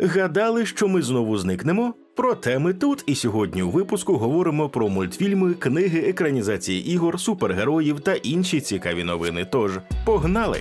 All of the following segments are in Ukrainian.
Гадали, що ми знову зникнемо? Проте ми тут і сьогодні у випуску говоримо про мультфільми, книги, екранізації ігор, супергероїв та інші цікаві новини. Тож погнали!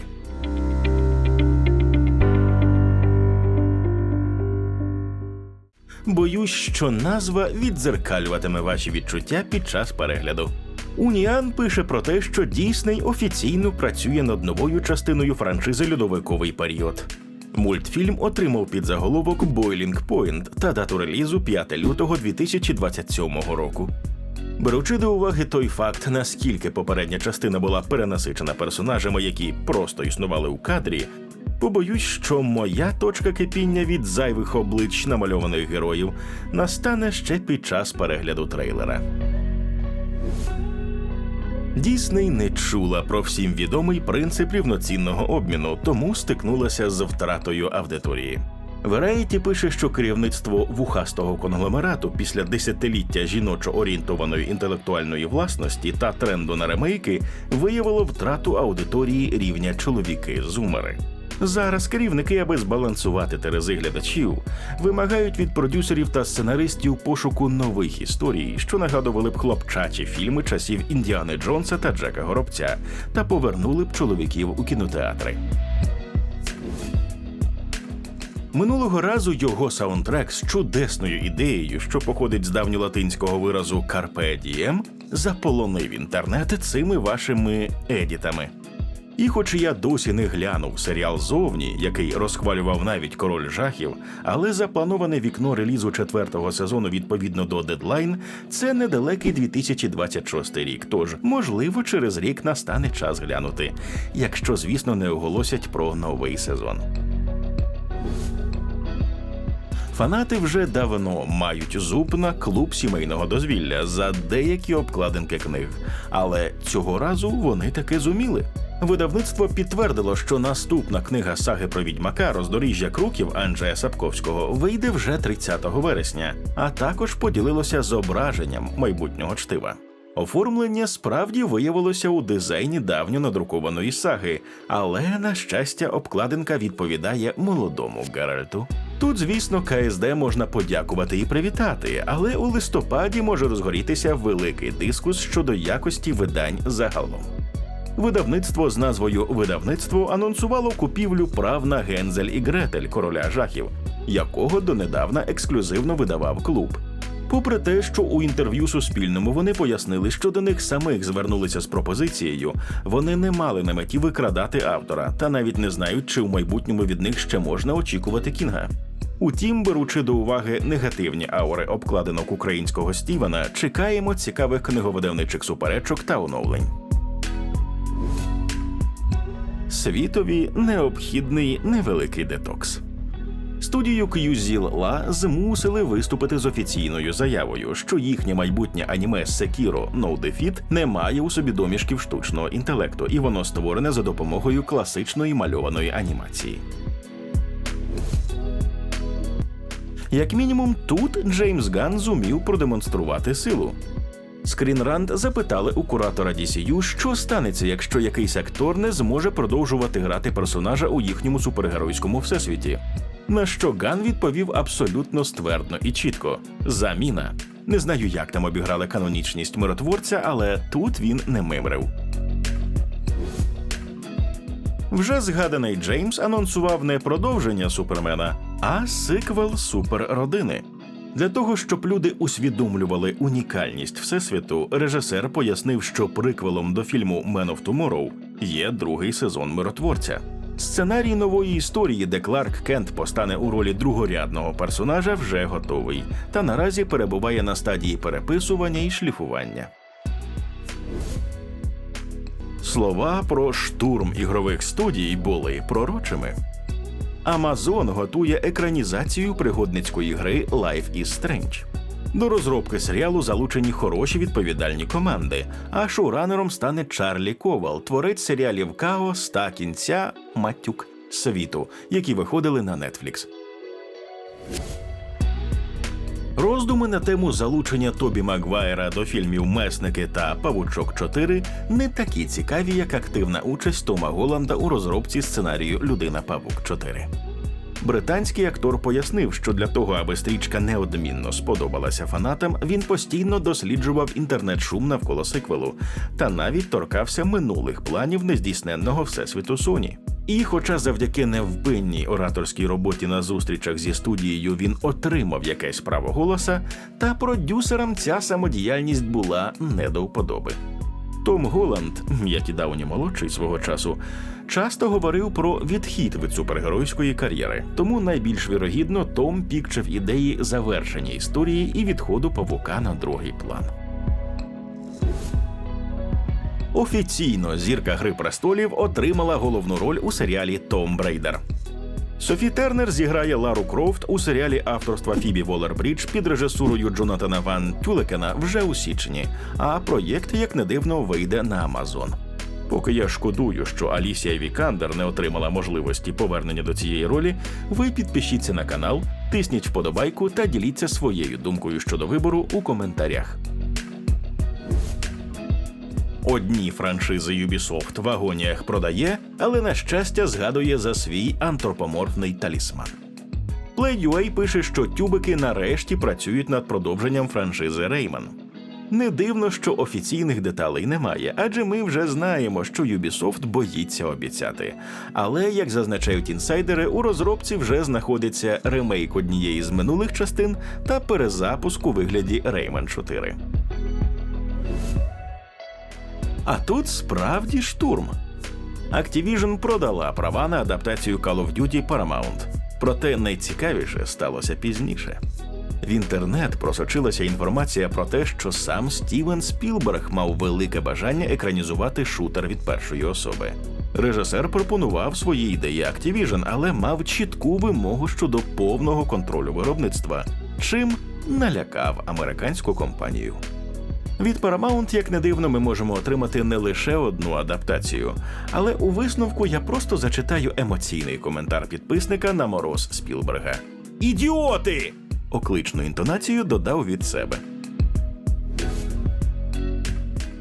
Боюсь, що назва віддзеркалюватиме ваші відчуття під час перегляду. Уніан пише про те, що Дісней офіційно працює над новою частиною франшизи Льодовиковий період. Мультфільм отримав підзаголовок Boiling Point та дату релізу 5 лютого 2027 року. Беручи до уваги той факт, наскільки попередня частина була перенасичена персонажами, які просто існували у кадрі, побоюсь, що моя точка кипіння від зайвих облич намальованих героїв настане ще під час перегляду трейлера. Дісней не чула про всім відомий принцип рівноцінного обміну, тому стикнулася з втратою аудиторії. Variety пише, що керівництво вухастого конгломерату після десятиліття жіночо орієнтованої інтелектуальної власності та тренду на ремейки виявило втрату аудиторії рівня чоловіки-зумери. Зараз керівники, аби збалансувати терези глядачів, вимагають від продюсерів та сценаристів пошуку нових історій, що нагадували б хлопчачі фільми часів Індіани Джонса та Джека Горобця, та повернули б чоловіків у кінотеатри. Минулого разу його саундтрек з чудесною ідеєю, що походить з давньолатинського виразу «Carpe diem», заполонив інтернет цими вашими едітами. І хоч я досі не глянув серіал зовні, який розхвалював навіть король жахів, але заплановане вікно релізу четвертого сезону відповідно до дедлайн це недалекий 2026 рік. Тож, можливо, через рік настане час глянути, якщо, звісно, не оголосять про новий сезон. Фанати вже давно мають зуб на клуб сімейного дозвілля за деякі обкладинки книг, але цього разу вони таки зуміли. Видавництво підтвердило, що наступна книга саги про відьмака роздоріжжя круків Анджея Сапковського вийде вже 30 вересня, а також поділилося зображенням майбутнього чтива. Оформлення справді виявилося у дизайні давньо надрукованої саги, але на щастя, обкладинка відповідає молодому Геральту. Тут, звісно, КСД можна подякувати і привітати, але у листопаді може розгорітися великий дискус щодо якості видань загалом. Видавництво з назвою Видавництво анонсувало купівлю прав на Гензель і Гретель короля жахів, якого донедавна ексклюзивно видавав клуб. Попри те, що у інтерв'ю Суспільному вони пояснили, що до них самих звернулися з пропозицією, вони не мали на меті викрадати автора та навіть не знають, чи в майбутньому від них ще можна очікувати кінга. Утім, беручи до уваги негативні аури обкладинок українського Стівена, чекаємо цікавих книговидавничих суперечок та оновлень. Світові необхідний невеликий детокс. Студію QZIL-LA змусили виступити з офіційною заявою, що їхнє майбутнє аніме Sekiro No Defeat не має у собі домішків штучного інтелекту, і воно створене за допомогою класичної мальованої анімації. Як мінімум, тут Джеймс Ган зумів продемонструвати силу. Скрінранд запитали у куратора DCU, що станеться, якщо якийсь актор не зможе продовжувати грати персонажа у їхньому супергеройському всесвіті. На що Ган відповів абсолютно ствердно і чітко: заміна. Не знаю, як там обіграли канонічність миротворця, але тут він не мимрив. Вже згаданий Джеймс анонсував не продовження супермена, а сиквел суперродини. Для того, щоб люди усвідомлювали унікальність всесвіту, режисер пояснив, що приквелом до фільму «Man of Tomorrow» є другий сезон миротворця. Сценарій нової історії, де Кларк Кент постане у ролі другорядного персонажа, вже готовий, та наразі перебуває на стадії переписування і шліфування. Слова про штурм ігрових студій були пророчими. Amazon готує екранізацію пригодницької гри Life is Strange. До розробки серіалу залучені хороші відповідальні команди, а шоуранером стане Чарлі Ковал, творець серіалів Као, ста кінця, Матюк світу, які виходили на Netflix. Роздуми на тему залучення Тобі Магвайра до фільмів Месники та Павучок 4 не такі цікаві, як активна участь Тома Голланда у розробці сценарію Людина Павук 4. Британський актор пояснив, що для того, аби стрічка неодмінно сподобалася фанатам, він постійно досліджував інтернет-шум навколо сиквелу та навіть торкався минулих планів нездійсненного всесвіту Соні. І, хоча завдяки невпинній ораторській роботі на зустрічах зі студією він отримав якесь право голоса, та продюсерам ця самодіяльність була не до вподоби. Том Голланд, як і Дауні молодший свого часу, часто говорив про відхід від супергеройської кар'єри. Тому найбільш вірогідно Том пікчив ідеї завершення історії і відходу павука на другий план. Офіційно зірка Гри престолів отримала головну роль у серіалі Том Брейдер. Софі Тернер зіграє Лару Крофт у серіалі авторства Фібі Волер-Брідж під режисурою Джонатана Ван Тюлекена вже у січні, а проєкт, як не дивно, вийде на Амазон. Поки я шкодую, що Алісія Вікандер не отримала можливості повернення до цієї ролі, ви підпишіться на канал, тисніть вподобайку та діліться своєю думкою щодо вибору у коментарях. Одні франшизи Ubisoft в агоніях продає, але на щастя згадує за свій антропоморфний талісман. Play.ua пише, що тюбики нарешті працюють над продовженням франшизи Rayman. Не дивно, що офіційних деталей немає, адже ми вже знаємо, що Ubisoft боїться обіцяти. Але, як зазначають інсайдери, у розробці вже знаходиться ремейк однієї з минулих частин та перезапуск у вигляді Rayman 4. А тут справді штурм. Activision продала права на адаптацію Call of Duty Paramount. Проте найцікавіше сталося пізніше. В інтернет просочилася інформація про те, що сам Стівен Спілберг мав велике бажання екранізувати шутер від першої особи. Режисер пропонував свої ідеї Activision, але мав чітку вимогу щодо повного контролю виробництва, чим налякав американську компанію. Від Paramount, як не дивно, ми можемо отримати не лише одну адаптацію, але у висновку я просто зачитаю емоційний коментар підписника на мороз Спілберга. Ідіоти! Окличну інтонацію додав від себе.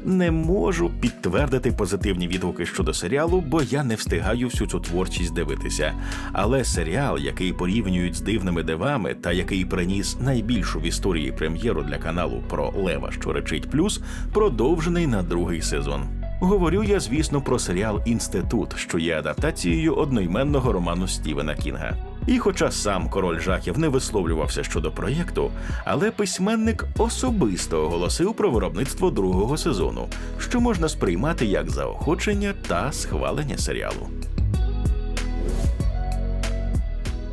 Не можу підтвердити позитивні відгуки щодо серіалу, бо я не встигаю всю цю творчість дивитися. Але серіал, який порівнюють з дивними дивами, та який приніс найбільшу в історії прем'єру для каналу про Лева, що речить плюс, продовжений на другий сезон. Говорю я, звісно, про серіал Інститут, що є адаптацією одноіменного роману Стівена Кінга. І хоча сам король жахів не висловлювався щодо проєкту, але письменник особисто оголосив про виробництво другого сезону, що можна сприймати як заохочення та схвалення серіалу.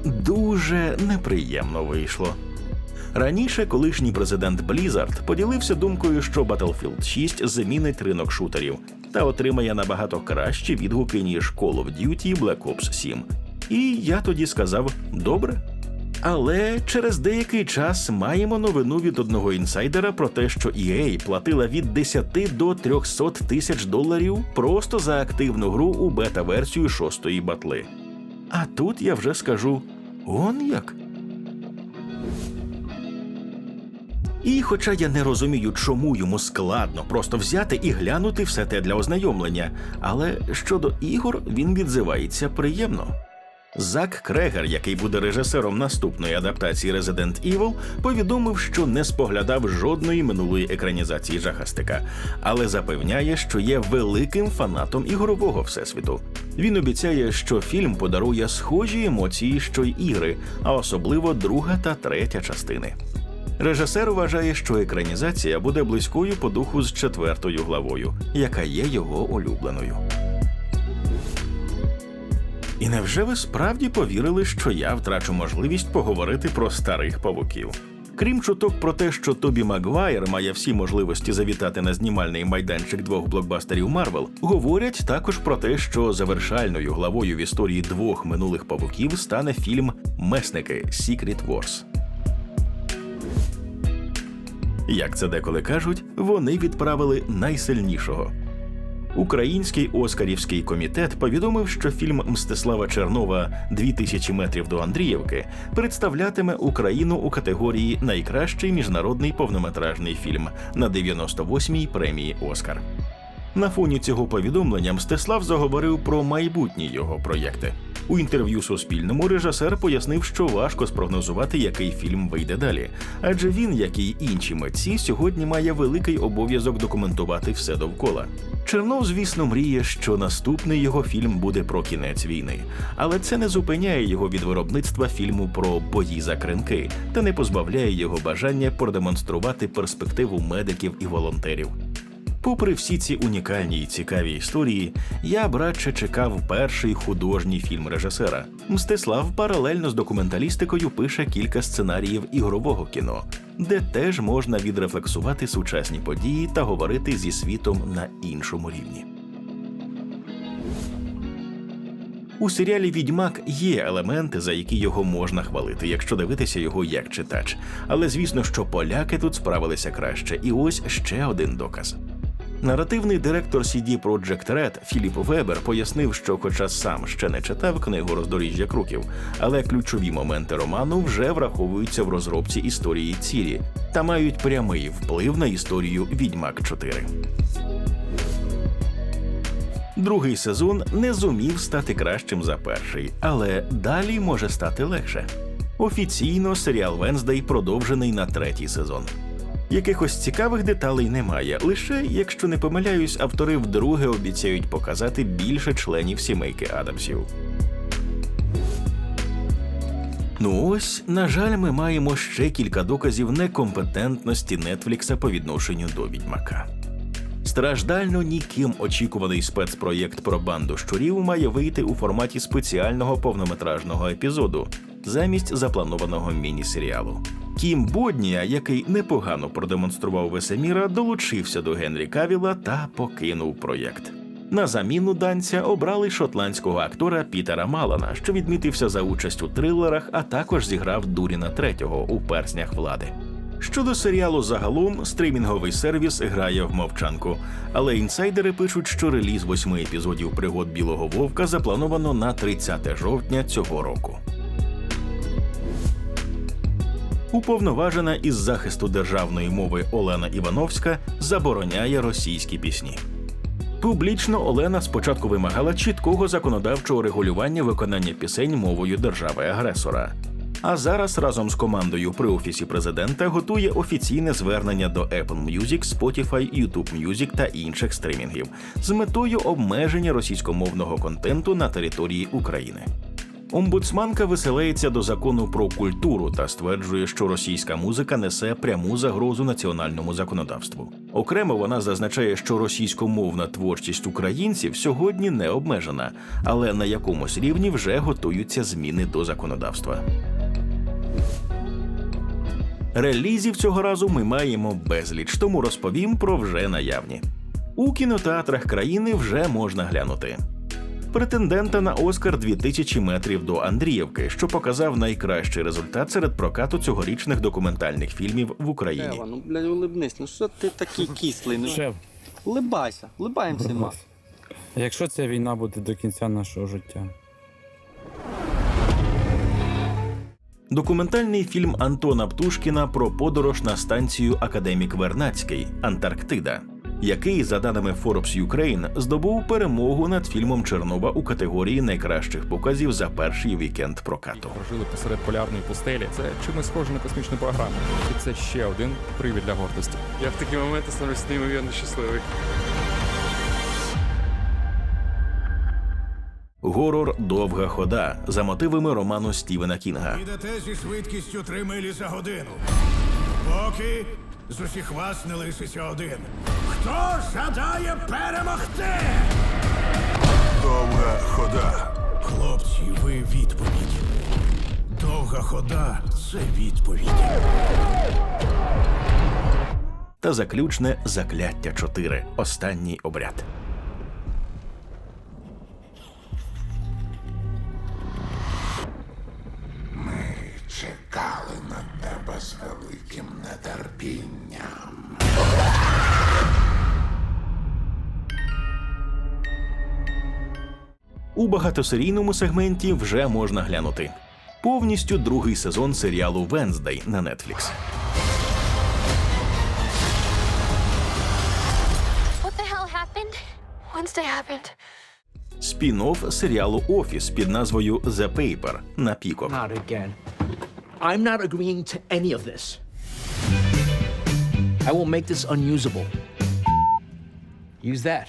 Дуже неприємно вийшло. Раніше колишній президент Blizzard поділився думкою, що Battlefield 6 замінить ринок шутерів та отримає набагато кращі відгуки ніж Call of Duty Black Ops 7. І я тоді сказав добре. Але через деякий час маємо новину від одного інсайдера про те, що EA платила від 10 до 300 тисяч доларів просто за активну гру у бета-версію шостої батли. А тут я вже скажу: он як. І хоча я не розумію, чому йому складно просто взяти і глянути все те для ознайомлення, але щодо ігор він відзивається приємно. Зак Крегер, який буде режисером наступної адаптації Resident Evil, повідомив, що не споглядав жодної минулої екранізації жахастика, але запевняє, що є великим фанатом ігрового всесвіту. Він обіцяє, що фільм подарує схожі емоції, що й ігри, а особливо друга та третя частини. Режисер вважає, що екранізація буде близькою по духу з четвертою главою, яка є його улюбленою. І невже ви справді повірили, що я втрачу можливість поговорити про старих павуків? Крім чуток про те, що Тобі Магуайр має всі можливості завітати на знімальний майданчик двох блокбастерів Марвел, говорять також про те, що завершальною главою в історії двох минулих павуків стане фільм Месники Secret Wars. Як це деколи кажуть, вони відправили найсильнішого. Український Оскарівський комітет повідомив, що фільм Мстислава Чернова «2000 метрів до Андріївки представлятиме Україну у категорії Найкращий міжнародний повнометражний фільм на 98-й премії Оскар. На фоні цього повідомлення Мстислав заговорив про майбутні його проєкти. У інтерв'ю Суспільному режисер пояснив, що важко спрогнозувати, який фільм вийде далі, адже він, як і інші митці, сьогодні має великий обов'язок документувати все довкола. Чернов, звісно, мріє, що наступний його фільм буде про кінець війни, але це не зупиняє його від виробництва фільму про бої за кринки та не позбавляє його бажання продемонструвати перспективу медиків і волонтерів. Попри всі ці унікальні і цікаві історії, я б радше чекав перший художній фільм режисера. Мстислав паралельно з документалістикою пише кілька сценаріїв ігрового кіно, де теж можна відрефлексувати сучасні події та говорити зі світом на іншому рівні. У серіалі Відьмак є елементи, за які його можна хвалити, якщо дивитися його як читач. Але звісно, що поляки тут справилися краще, і ось ще один доказ. Наративний директор CD Projekt Red Філіп Вебер пояснив, що, хоча сам ще не читав книгу роздоріжжя круків, але ключові моменти роману вже враховуються в розробці історії цілі та мають прямий вплив на історію Відьмак 4. Другий сезон не зумів стати кращим за перший, але далі може стати легше. Офіційно серіал Венздей продовжений на третій сезон. Якихось цікавих деталей немає. Лише, якщо не помиляюсь, автори вдруге обіцяють показати більше членів сімейки Адамсів. Ну ось, на жаль, ми маємо ще кілька доказів некомпетентності Нетфлікса по відношенню до відьмака. Страждально ніким очікуваний спецпроєкт про банду щурів має вийти у форматі спеціального повнометражного епізоду замість запланованого міні-серіалу. Кім Боднія, який непогано продемонстрував Весеміра, долучився до Генрі Кавіла та покинув проєкт. На заміну данця обрали шотландського актора Пітера Малана, що відмітився за участь у трилерах, а також зіграв Дуріна третього у перснях влади. Щодо серіалу загалом, стрімінговий сервіс грає в мовчанку, але інсайдери пишуть, що реліз восьми епізодів пригод Білого Вовка заплановано на 30 жовтня цього року. Уповноважена із захисту державної мови Олена Івановська забороняє російські пісні. Публічно Олена спочатку вимагала чіткого законодавчого регулювання виконання пісень мовою держави-агресора. А зараз разом з командою при офісі президента готує офіційне звернення до Apple Music, Spotify, YouTube Music та інших стримінгів з метою обмеження російськомовного контенту на території України. Омбудсманка виселається до закону про культуру та стверджує, що російська музика несе пряму загрозу національному законодавству. Окремо вона зазначає, що російськомовна творчість українців сьогодні не обмежена, але на якомусь рівні вже готуються зміни до законодавства. Релізів цього разу ми маємо безліч, тому розповім про вже наявні. У кінотеатрах країни вже можна глянути. Претендента на Оскар 2000 метрів до Андріївки, що показав найкращий результат серед прокату цьогорічних документальних фільмів в Україні. Ева, ну блядь, улибнись, ну що ти такий кислий? Ну Шеф, улибайся, улибаєм всіма. а якщо ця війна буде до кінця нашого життя? Документальний фільм Антона Птушкіна про подорож на станцію Академік Вернацький Антарктида, який, за даними Forbes Ukraine, здобув перемогу над фільмом Чернова у категорії найкращих показів за перший вікенд прокату. прожили посеред полярної пустелі. Це чимось схоже на космічну програму. І це ще один привід для гордості. Я в такі моменти становлюсь неймовірно щасливий. Горор Довга хода за мотивами роману Стівена Кінга. Йдете зі швидкістю 3 милі за годину. Поки з усіх вас не лишиться один. Хто жадає перемогти? Довга хода. Хлопці, ви відповідь. Довга хода це відповідь. та заключне закляття 4 Останній обряд. Ми чекали на тебе з великим нетерпінням. У багатосерійному сегменті вже можна глянути. Повністю другий сезон серіалу Венздей на Netflix. What the hell happened? Wednesday happened. спін-офф серіалу Офіс під назвою The Paper на again. I'm not agreeing to any of this. I will make this unusable. Use that.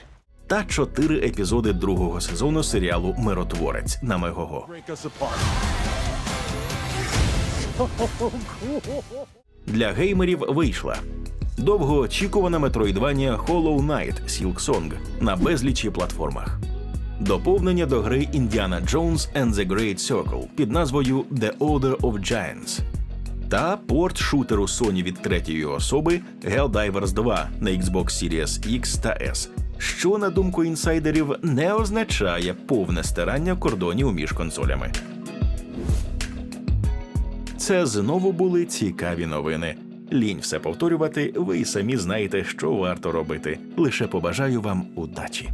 Та чотири епізоди другого сезону серіалу Миротворець на Мегого. Для геймерів вийшла довгоочікувана метроїдванія Hollow Knight Silksong на безлічі платформах. Доповнення до гри Indiana Jones and the Great Circle під назвою The Order of Giants та порт шутеру Sony від третьої особи Helldivers 2 на Xbox Series X та S, що, на думку інсайдерів, не означає повне стирання кордонів між консолями. Це знову були цікаві новини. Лінь все повторювати, ви й самі знаєте, що варто робити. Лише побажаю вам удачі.